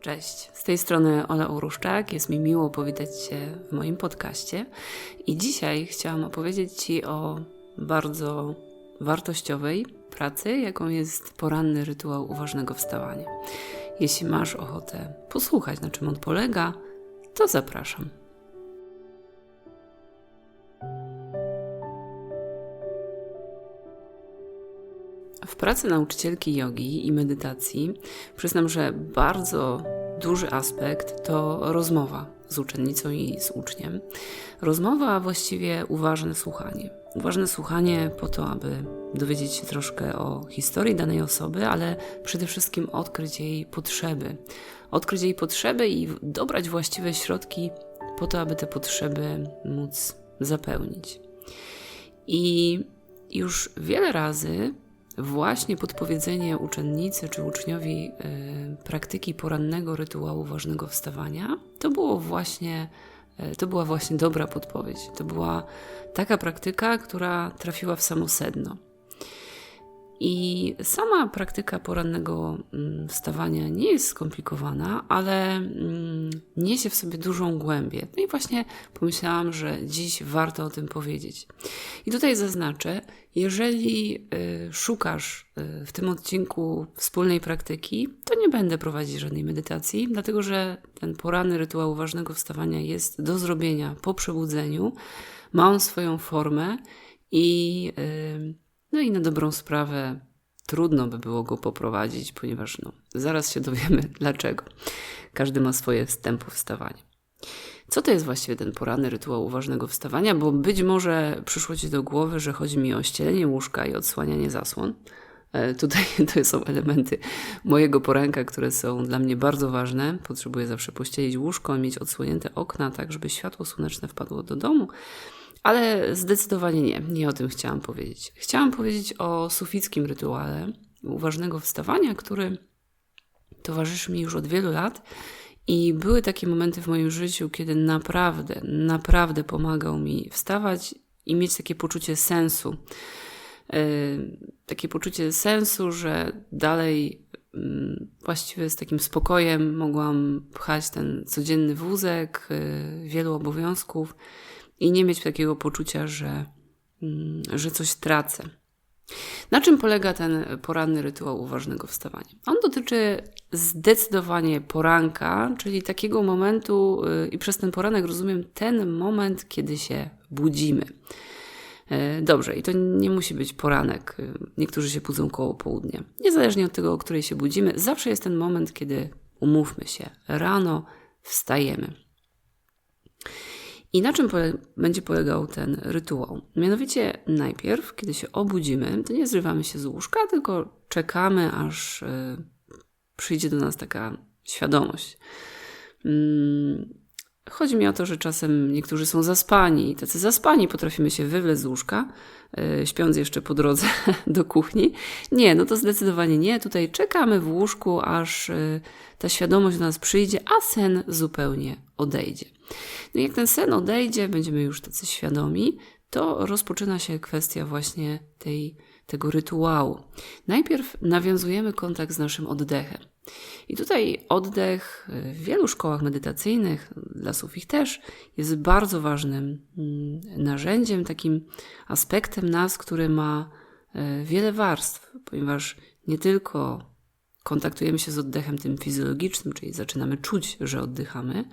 Cześć, z tej strony Ola Uruszczak. Jest mi miło powitać Cię w moim podcaście. I dzisiaj chciałam opowiedzieć Ci o bardzo wartościowej pracy, jaką jest poranny rytuał uważnego wstawania. Jeśli masz ochotę posłuchać, na czym on polega, to zapraszam. W pracy nauczycielki jogi i medytacji przyznam, że bardzo duży aspekt to rozmowa z uczennicą i z uczniem. Rozmowa, a właściwie uważne słuchanie. Uważne słuchanie po to, aby dowiedzieć się troszkę o historii danej osoby, ale przede wszystkim odkryć jej potrzeby. Odkryć jej potrzeby i dobrać właściwe środki po to, aby te potrzeby móc zapełnić. I już wiele razy właśnie podpowiedzenie uczennicy czy uczniowi y, praktyki porannego rytuału ważnego wstawania, to było właśnie y, to była właśnie dobra podpowiedź. To była taka praktyka, która trafiła w samo sedno. I sama praktyka porannego mm, wstawania nie jest skomplikowana, ale mm, niesie w sobie dużą głębię. No i właśnie pomyślałam, że dziś warto o tym powiedzieć. I tutaj zaznaczę, jeżeli y, szukasz y, w tym odcinku wspólnej praktyki, to nie będę prowadzić żadnej medytacji, dlatego że ten poranny rytuał ważnego wstawania jest do zrobienia po przebudzeniu. Ma on swoją formę i y, no i na dobrą sprawę trudno by było go poprowadzić, ponieważ no, zaraz się dowiemy dlaczego. Każdy ma swoje tempo wstawania. Co to jest właściwie ten poranny rytuał uważnego wstawania? Bo być może przyszło Ci do głowy, że chodzi mi o ścielenie łóżka i odsłanianie zasłon. E, tutaj to są elementy mojego poranka, które są dla mnie bardzo ważne. Potrzebuję zawsze pościelić łóżko mieć odsłonięte okna, tak żeby światło słoneczne wpadło do domu. Ale zdecydowanie nie, nie o tym chciałam powiedzieć. Chciałam powiedzieć o sufickim rytuale uważnego wstawania, który towarzyszy mi już od wielu lat. I były takie momenty w moim życiu, kiedy naprawdę, naprawdę pomagał mi wstawać i mieć takie poczucie sensu. Yy, takie poczucie sensu, że dalej yy, właściwie z takim spokojem mogłam pchać ten codzienny wózek, yy, wielu obowiązków i nie mieć takiego poczucia, że, mm, że coś tracę. Na czym polega ten poranny rytuał uważnego wstawania? On dotyczy zdecydowanie poranka, czyli takiego momentu, y, i przez ten poranek rozumiem ten moment, kiedy się budzimy. Y, dobrze, i to nie musi być poranek. Y, niektórzy się budzą koło południa. Niezależnie od tego, o której się budzimy, zawsze jest ten moment, kiedy umówmy się, rano wstajemy. I na czym pole będzie polegał ten rytuał? Mianowicie najpierw, kiedy się obudzimy, to nie zrywamy się z łóżka, tylko czekamy, aż y, przyjdzie do nas taka świadomość. Mm, chodzi mi o to, że czasem niektórzy są zaspani i tacy zaspani potrafimy się wywlec z łóżka, yy, śpiąc jeszcze po drodze do kuchni. Nie, no to zdecydowanie nie. Tutaj czekamy w łóżku, aż yy, ta świadomość do nas przyjdzie, a sen zupełnie odejdzie. No jak ten sen odejdzie, będziemy już tacy świadomi, to rozpoczyna się kwestia właśnie tej, tego rytuału. Najpierw nawiązujemy kontakt z naszym oddechem. I tutaj oddech w wielu szkołach medytacyjnych, dla sufich też, jest bardzo ważnym mm, narzędziem, takim aspektem nas, który ma e, wiele warstw, ponieważ nie tylko kontaktujemy się z oddechem tym fizjologicznym, czyli zaczynamy czuć, że oddychamy,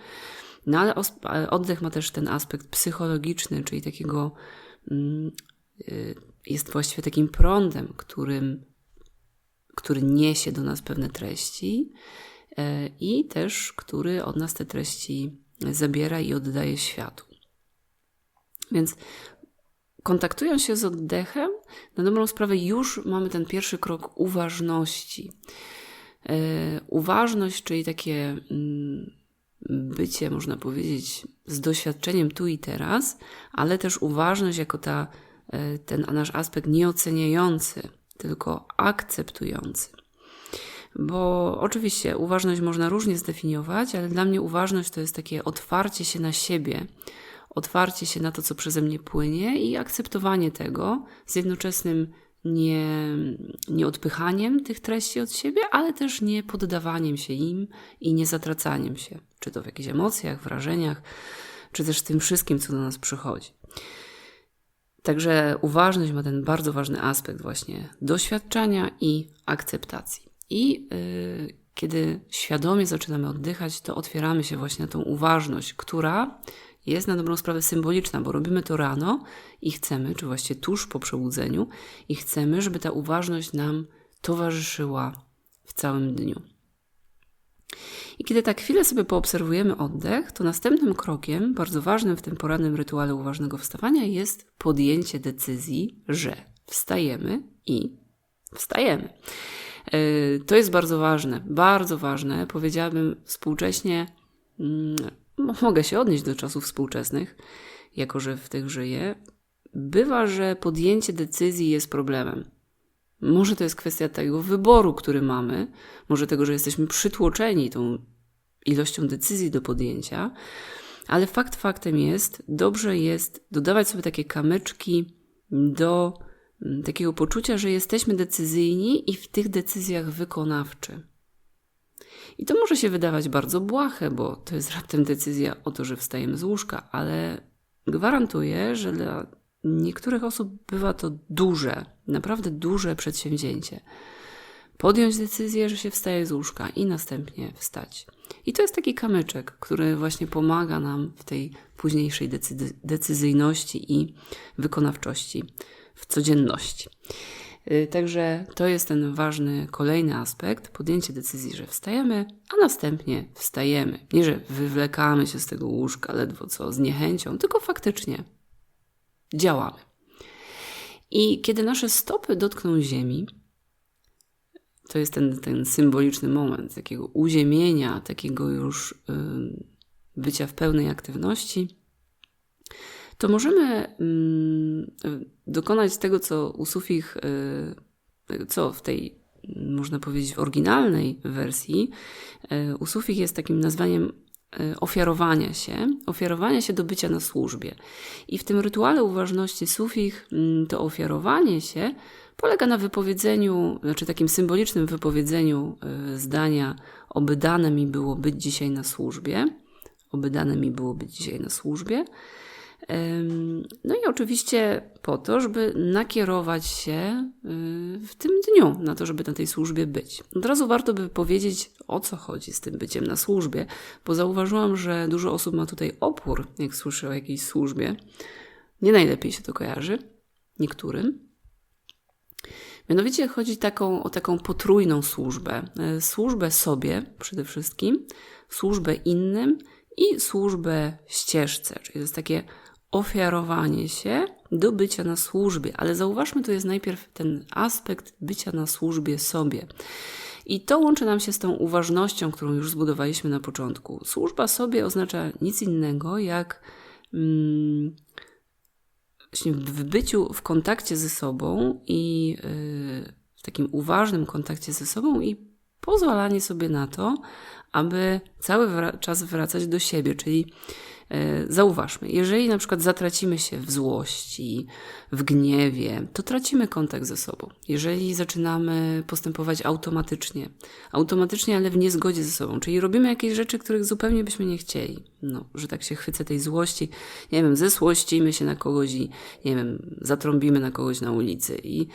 no ale oddech ma też ten aspekt psychologiczny, czyli takiego mm, y, jest właściwie takim prądem, którym, który niesie do nas pewne treści e, i też który od nas te treści zabiera i oddaje światu. Więc kontaktując się z oddechem, na dobrą sprawę już mamy ten pierwszy krok uważności. E, uważność, czyli takie mm, bycie, można powiedzieć, z doświadczeniem tu i teraz, ale też uważność jako ta, e, ten nasz aspekt nieoceniający, tylko akceptujący. Bo oczywiście uważność można różnie zdefiniować, ale dla mnie uważność to jest takie otwarcie się na siebie, otwarcie się na to, co przeze mnie płynie i akceptowanie tego z jednoczesnym nie, nie odpychaniem tych treści od siebie, ale też nie poddawaniem się im i nie zatracaniem się, czy to w jakichś emocjach, wrażeniach, czy też tym wszystkim, co do nas przychodzi. Także uważność ma ten bardzo ważny aspekt właśnie doświadczenia i akceptacji. I yy, kiedy świadomie zaczynamy oddychać, to otwieramy się właśnie na tą uważność, która jest na dobrą sprawę symboliczna, bo robimy to rano i chcemy, czy właściwie tuż po przebudzeniu, i chcemy, żeby ta uważność nam towarzyszyła w całym dniu. I kiedy tak chwilę sobie poobserwujemy oddech, to następnym krokiem, bardzo ważnym w tym porannym rytuale uważnego wstawania, jest podjęcie decyzji, że wstajemy i wstajemy. E, to jest bardzo ważne, bardzo ważne. Powiedziałabym współcześnie, mm, mogę się odnieść do czasów współczesnych, jako że w tych żyję. Bywa, że podjęcie decyzji jest problemem. Może to jest kwestia tego wyboru, który mamy, może tego, że jesteśmy przytłoczeni tą ilością decyzji do podjęcia, ale fakt faktem jest, dobrze jest dodawać sobie takie kamyczki do mm, takiego poczucia, że jesteśmy decyzyjni i w tych decyzjach wykonawczy. I to może się wydawać bardzo błahe, bo to jest raptem decyzja o to, że wstajemy z łóżka, ale gwarantuję, że dla niektórych osób bywa to duże, naprawdę duże przedsięwzięcie. Podjąć decyzję, że się wstaje z łóżka i następnie wstać. I to jest taki kamyczek, który właśnie pomaga nam w tej późniejszej decyzy decyzyjności i wykonawczości w codzienności. Y, także to jest ten ważny kolejny aspekt podjęcie decyzji, że wstajemy, a następnie wstajemy. Nie, że wywlekamy się z tego łóżka ledwo co z niechęcią, tylko faktycznie działamy. I kiedy nasze stopy dotkną ziemi, to jest ten, ten symboliczny moment takiego uziemienia, takiego już bycia w pełnej aktywności, to możemy dokonać tego, co u Sufich, y, co w tej, można powiedzieć, oryginalnej wersji, y, u Sufich jest takim nazwaniem y, ofiarowania się, ofiarowania się do bycia na służbie. I w tym rytuale uważności Sufich mm, to ofiarowanie się polega na wypowiedzeniu, znaczy takim symbolicznym wypowiedzeniu zdania oby dane mi było być dzisiaj na służbie, oby dane mi było być dzisiaj na służbie. No i oczywiście po to, żeby nakierować się e, w tym dniu na to, żeby na tej służbie być. Od razu warto by powiedzieć, o co chodzi z tym byciem na służbie, bo zauważyłam, że dużo osób ma tutaj opór, jak słyszy o jakiejś służbie. Nie najlepiej się to kojarzy niektórym. Mianowicie chodzi taką, o taką potrójną służbę. E, służbę sobie przede wszystkim, służbę innym i służbę ścieżce, czyli to jest takie ofiarowanie się do bycia na służbie. Ale zauważmy, to jest najpierw ten aspekt bycia na służbie sobie. I to łączy nam się z tą uważnością, którą już zbudowaliśmy na początku. Służba sobie oznacza nic innego jak mm, w byciu w kontakcie ze sobą i y, w takim uważnym kontakcie ze sobą i pozwalanie sobie na to, aby cały czas wracać do siebie, czyli zauważmy, jeżeli na przykład zatracimy się w złości, w gniewie, to tracimy kontakt ze sobą. Jeżeli zaczynamy postępować automatycznie, automatycznie, ale w niezgodzie ze sobą, czyli robimy jakieś rzeczy, których zupełnie byśmy nie chcieli, no, że tak się chwycę tej złości, nie wiem, zesłościmy się na kogoś i, nie wiem, zatrąbimy na kogoś na ulicy i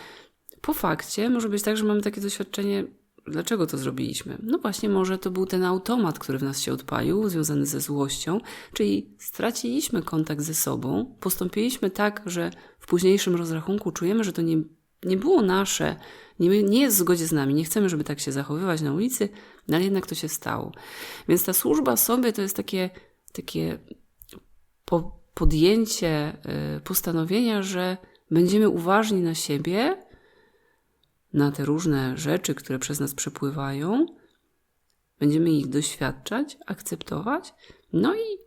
po fakcie może być tak, że mamy takie doświadczenie, Dlaczego to zrobiliśmy? No właśnie, może to był ten automat, który w nas się odpalił, związany ze złością, czyli straciliśmy kontakt ze sobą, postąpiliśmy tak, że w późniejszym rozrachunku czujemy, że to nie, nie było nasze, nie, nie jest w zgodzie z nami, nie chcemy, żeby tak się zachowywać na ulicy, no ale jednak to się stało. Więc ta służba sobie to jest takie, takie po, podjęcie y, postanowienia, że będziemy uważni na siebie, na te różne rzeczy, które przez nas przepływają, będziemy ich doświadczać, akceptować, no i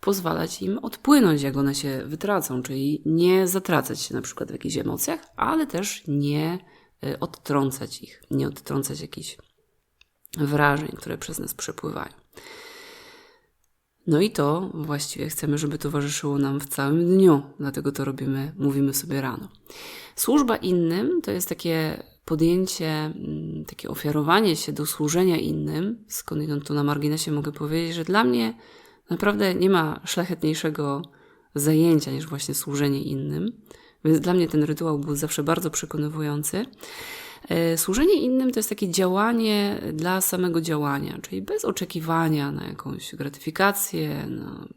pozwalać im odpłynąć, jak one się wytracą, czyli nie zatracać się na przykład w jakichś emocjach, ale też nie e, odtrącać ich, nie odtrącać jakichś wrażeń, które przez nas przepływają. No i to właściwie chcemy, żeby towarzyszyło nam w całym dniu, dlatego to robimy, mówimy sobie rano. Służba innym to jest takie podjęcie, mm, takie ofiarowanie się do służenia innym. Skąd tu na marginesie mogę powiedzieć, że dla mnie naprawdę nie ma szlachetniejszego zajęcia niż właśnie służenie innym. Więc dla mnie ten rytuał był zawsze bardzo przekonywujący. E, służenie innym to jest takie działanie dla samego działania, czyli bez oczekiwania na jakąś gratyfikację, na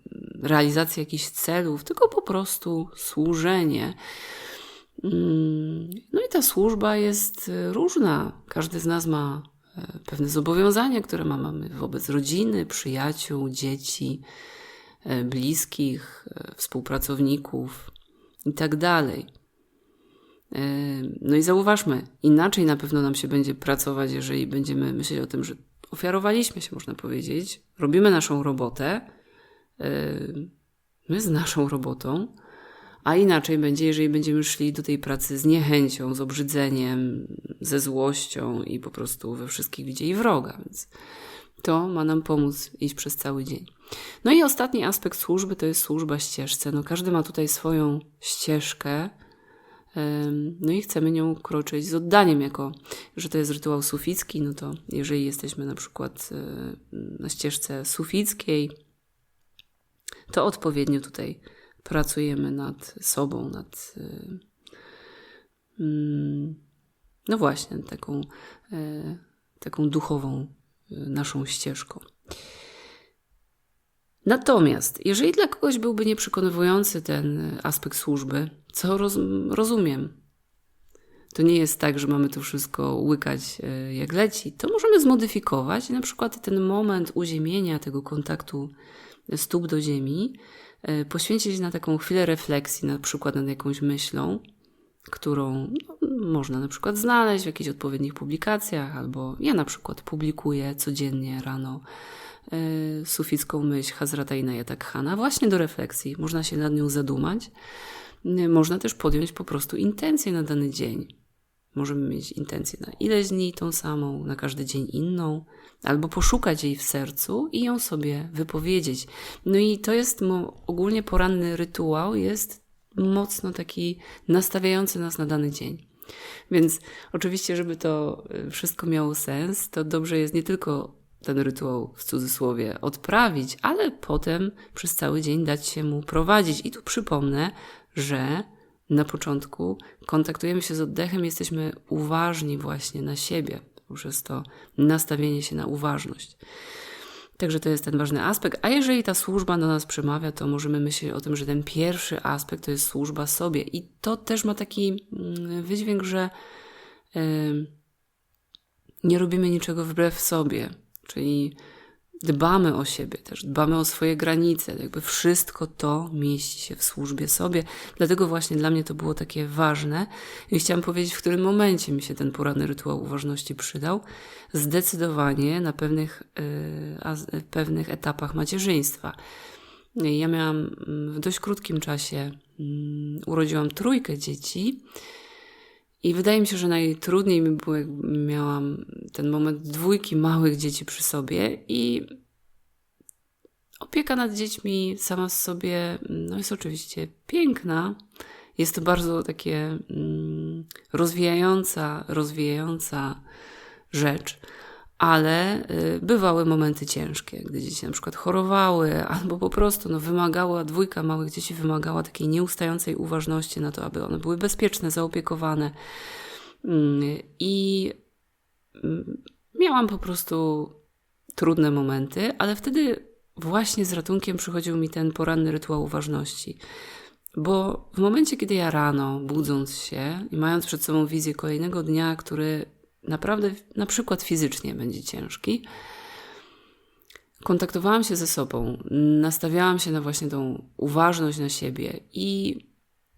realizację jakichś celów, tylko po prostu służenie. Mm, no i ta służba jest różna. Każdy z nas ma e, pewne zobowiązania, które ma, mamy wobec rodziny, przyjaciół, dzieci, e, bliskich, współpracowników i tak. No i zauważmy, inaczej na pewno nam się będzie pracować, jeżeli będziemy myśleć o tym, że ofiarowaliśmy się, można powiedzieć, robimy naszą robotę, my z naszą robotą, a inaczej będzie, jeżeli będziemy szli do tej pracy z niechęcią, z obrzydzeniem, ze złością i po prostu we wszystkich widzieli wroga. Więc to ma nam pomóc iść przez cały dzień. No i ostatni aspekt służby to jest służba ścieżce. No każdy ma tutaj swoją ścieżkę, no i chcemy nią kroczyć z oddaniem, jako że to jest rytuał suficki, no to jeżeli jesteśmy na przykład e, na ścieżce sufickiej, to odpowiednio tutaj pracujemy nad sobą, nad e, mm, no właśnie, taką, e, taką duchową naszą ścieżką. Natomiast, jeżeli dla kogoś byłby nieprzekonywujący ten aspekt służby, co roz, rozumiem, to nie jest tak, że mamy to wszystko łykać jak leci, to możemy zmodyfikować i na przykład ten moment uziemienia tego kontaktu stóp do ziemi poświęcić na taką chwilę refleksji, na przykład nad jakąś myślą, którą no, można na przykład znaleźć w jakichś odpowiednich publikacjach, albo ja na przykład publikuję codziennie rano y, suficką myśl Hazrata Inayata Khana właśnie do refleksji. Można się nad nią zadumać. Y, można też podjąć po prostu intencję na dany dzień. Możemy mieć intencję na ileś dni tą samą, na każdy dzień inną, albo poszukać jej w sercu i ją sobie wypowiedzieć. No i to jest ogólnie poranny rytuał, jest mocno taki nastawiający nas na dany dzień. Więc oczywiście, żeby to y, wszystko miało sens, to dobrze jest nie tylko ten rytuał w cudzysłowie odprawić, ale potem przez cały dzień dać się mu prowadzić. I tu przypomnę, że na początku kontaktujemy się z oddechem, jesteśmy uważni właśnie na siebie, poprzez to nastawienie się na uważność. Także to jest ten ważny aspekt. A jeżeli ta służba do nas przemawia, to możemy myśleć o tym, że ten pierwszy aspekt to jest służba sobie. I to też ma taki mm, wydźwięk, że nie robimy niczego wbrew sobie. Czyli dbamy o siebie też, dbamy o swoje granice, jakby wszystko to mieści się w służbie sobie. Dlatego właśnie dla mnie to było takie ważne i chciałam powiedzieć, w którym momencie mi się ten poranny rytuał uważności przydał. Zdecydowanie na pewnych, yy, pewnych etapach macierzyństwa. Ja miałam w dość krótkim czasie, yy, urodziłam trójkę dzieci. I wydaje mi się, że najtrudniej mi było, jak miałam ten moment dwójki małych dzieci przy sobie i opieka nad dziećmi sama z sobie no jest oczywiście piękna. Jest to bardzo takie mm, rozwijająca, rozwijająca rzecz ale y, bywały momenty ciężkie, gdy dzieci na przykład chorowały, albo po prostu no, wymagała, dwójka małych dzieci wymagała takiej nieustającej uważności na to, aby one były bezpieczne, zaopiekowane. Mm, I mm, miałam po prostu trudne momenty, ale wtedy właśnie z ratunkiem przychodził mi ten poranny rytuał uważności. Bo w momencie, kiedy ja rano, budząc się i mając przed sobą wizję kolejnego dnia, który naprawdę na przykład fizycznie będzie ciężki, kontaktowałam się ze sobą, nastawiałam się na właśnie tą uważność na siebie i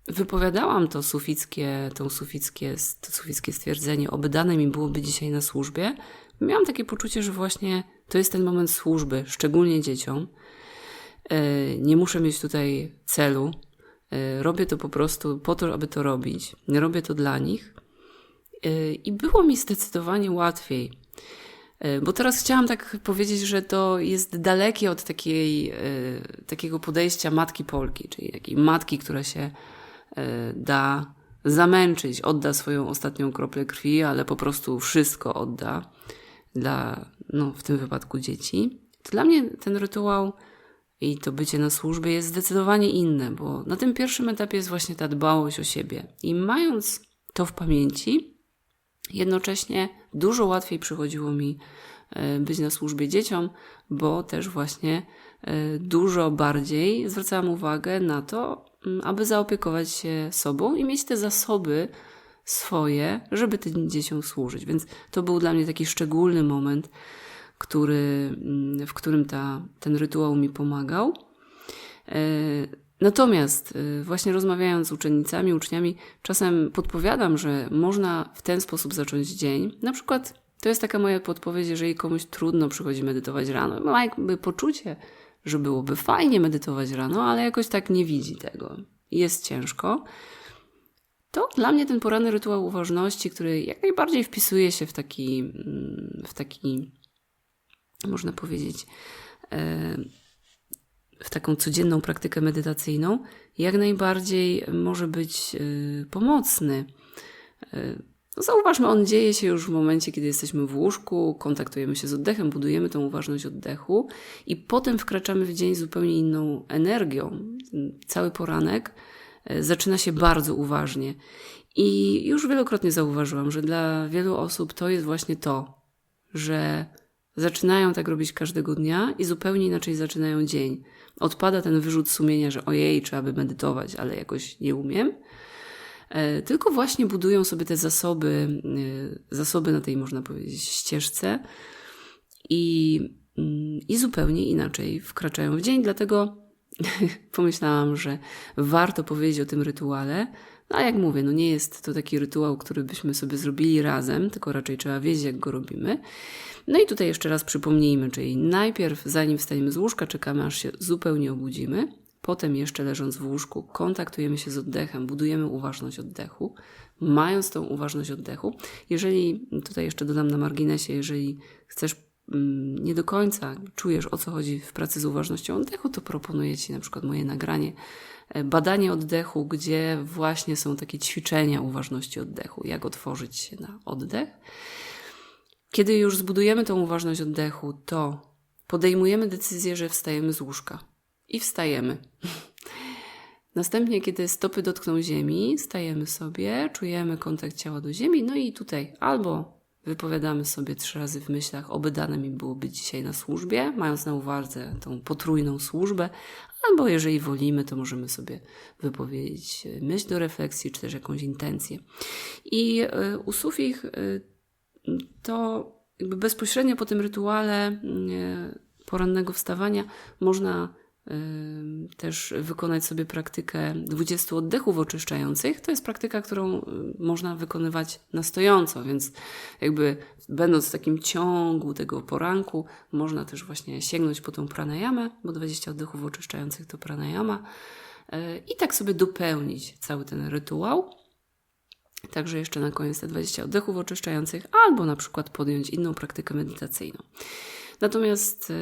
wypowiadałam to sufickie, to sufickie, to sufickie stwierdzenie, oby dane mi byłoby dzisiaj na służbie, miałam takie poczucie, że właśnie to jest ten moment służby, szczególnie dzieciom. E, nie muszę mieć tutaj celu. E, robię to po prostu po to, aby to robić. Nie robię to dla nich. I było mi zdecydowanie łatwiej. E, bo teraz chciałam tak powiedzieć, że to jest dalekie od takiej, e, takiego podejścia matki Polki, czyli takiej matki, która się da zamęczyć, odda swoją ostatnią kroplę krwi, ale po prostu wszystko odda dla, no, w tym wypadku dzieci. Dla mnie ten rytuał i to bycie na służbie jest zdecydowanie inne, bo na tym pierwszym etapie jest właśnie ta dbałość o siebie. I mając to w pamięci, jednocześnie dużo łatwiej przychodziło mi e, być na służbie dzieciom, bo też właśnie e, dużo bardziej zwracałam uwagę na to, mm, aby zaopiekować się sobą i mieć te zasoby swoje, żeby tym dzieciom służyć. Więc to był dla mnie taki szczególny moment, który, mm, w którym ta, ten rytuał mi pomagał. Natomiast e, właśnie rozmawiając z uczennicami, uczniami, czasem podpowiadam, że można w ten sposób zacząć dzień. Na przykład to jest taka moja podpowiedź, jeżeli komuś trudno przychodzi medytować rano, ma jakby poczucie, że byłoby fajnie medytować rano, ale jakoś tak nie widzi tego. Jest ciężko. To dla mnie ten poranny rytuał uważności, który jak najbardziej wpisuje się w taki, mm, w taki można powiedzieć, e, w taką codzienną praktykę medytacyjną, jak najbardziej może być e, pomocny. E, no zauważmy, on dzieje się już w momencie, kiedy jesteśmy w łóżku, kontaktujemy się z oddechem, budujemy tą uważność oddechu i potem wkraczamy w dzień zupełnie inną energią. Cały poranek zaczyna się bardzo uważnie. I już wielokrotnie zauważyłam, że dla wielu osób to jest właśnie to, że zaczynają tak robić każdego dnia i zupełnie inaczej zaczynają dzień. Odpada ten wyrzut sumienia, że ojej, trzeba by medytować, ale jakoś nie umiem. E, tylko właśnie budują sobie te zasoby, e, zasoby na tej, można powiedzieć, ścieżce i, mm, i zupełnie inaczej wkraczają w dzień. Dlatego pomyślałam, że warto powiedzieć o tym rytuale. No a jak mówię, no nie jest to taki rytuał, który byśmy sobie zrobili razem, tylko raczej trzeba wiedzieć, jak go robimy. No i tutaj jeszcze raz przypomnijmy, czyli najpierw zanim wstaniemy z łóżka, czekamy aż się zupełnie obudzimy. Potem jeszcze leżąc w łóżku, kontaktujemy się z oddechem, budujemy uważność oddechu. Mając tą uważność oddechu, jeżeli, tutaj jeszcze dodam na marginesie, jeżeli chcesz nie do końca czujesz o co chodzi w pracy z uważnością oddechu, to proponuję Ci na przykład moje nagranie e, badanie oddechu, gdzie właśnie są takie ćwiczenia uważności oddechu, jak otworzyć się na oddech. Kiedy już zbudujemy tą uważność oddechu, to podejmujemy decyzję, że wstajemy z łóżka. I wstajemy. Następnie, kiedy stopy dotkną ziemi, stajemy sobie, czujemy kontakt ciała do ziemi, no i tutaj albo wypowiadamy sobie trzy razy w myślach, oby dane mi było być dzisiaj na służbie, mając na uwadze tą potrójną służbę, albo jeżeli wolimy, to możemy sobie wypowiedzieć myśl do refleksji, czy też jakąś intencję. I y, u Sufich y, to jakby bezpośrednio po tym rytuale mm, e, porannego wstawania można też wykonać sobie praktykę 20 oddechów oczyszczających. To jest praktyka, którą y, można wykonywać na stojąco, więc jakby będąc w takim ciągu tego poranku, można też właśnie sięgnąć po tą pranayamę, bo 20 oddechów oczyszczających to pranayama e, i tak sobie dopełnić cały ten rytuał. Także jeszcze na koniec te 20 oddechów oczyszczających, albo na przykład podjąć inną praktykę medytacyjną. Natomiast e,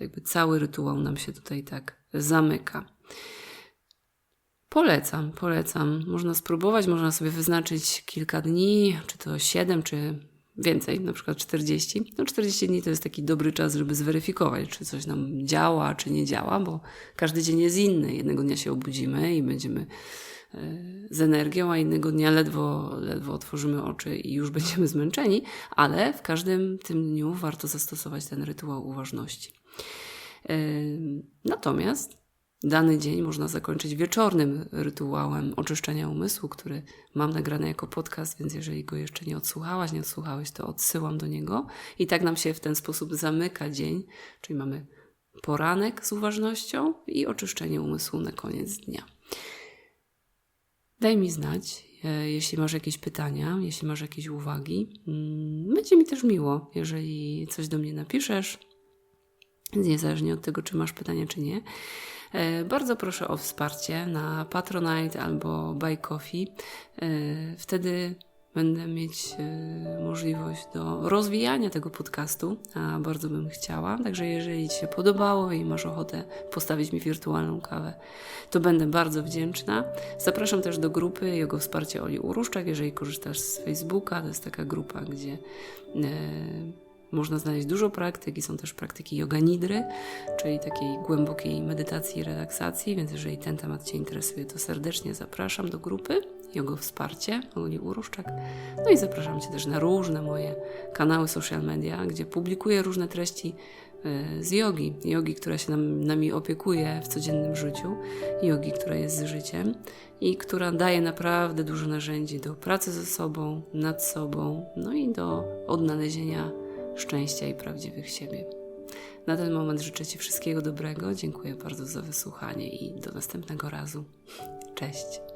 jakby cały rytuał nam się tutaj tak zamyka. Polecam, polecam. Można spróbować, można sobie wyznaczyć kilka dni, czy to 7, czy więcej, na przykład 40. No 40 dni to jest taki dobry czas, żeby zweryfikować, czy coś nam działa, czy nie działa, bo każdy dzień jest inny. Jednego dnia się obudzimy i będziemy z energią, a innego dnia ledwo, ledwo otworzymy oczy i już będziemy zmęczeni, ale w każdym tym dniu warto zastosować ten rytuał uważności. Natomiast dany dzień można zakończyć wieczornym rytuałem oczyszczenia umysłu, który mam nagrany jako podcast, więc jeżeli go jeszcze nie odsłuchałaś, nie odsłuchałeś, to odsyłam do niego. I tak nam się w ten sposób zamyka dzień, czyli mamy poranek z uważnością i oczyszczenie umysłu na koniec dnia. Daj mi znać, e, jeśli masz jakieś pytania, jeśli masz jakieś uwagi. Mm, będzie mi też miło, jeżeli coś do mnie napiszesz, niezależnie od tego, czy masz pytania, czy nie. E, bardzo proszę o wsparcie na Patronite albo Buy Coffee. E, wtedy będę mieć e, możliwość do rozwijania tego podcastu, a bardzo bym chciała. Także jeżeli Ci się podobało i masz ochotę postawić mi wirtualną kawę, to będę bardzo wdzięczna. Zapraszam też do grupy Jego Wsparcie Oli Uruszczak, jeżeli korzystasz z Facebooka. To jest taka grupa, gdzie e, można znaleźć dużo praktyk i są też praktyki yoga nidry, czyli takiej głębokiej medytacji i relaksacji, więc jeżeli ten temat Cię interesuje, to serdecznie zapraszam do grupy Jogo Wsparcie Oli Uruszczak. No i zapraszam Cię też na różne moje kanały social media, gdzie publikuję różne treści e, z jogi, jogi, która się nam, nami opiekuje w codziennym życiu, jogi, która jest z życiem i która daje naprawdę dużo narzędzi do pracy ze sobą, nad sobą, no i do odnalezienia szczęścia i prawdziwych siebie. Na ten moment życzę Ci wszystkiego dobrego. Dziękuję bardzo za wysłuchanie i do następnego razu. Cześć.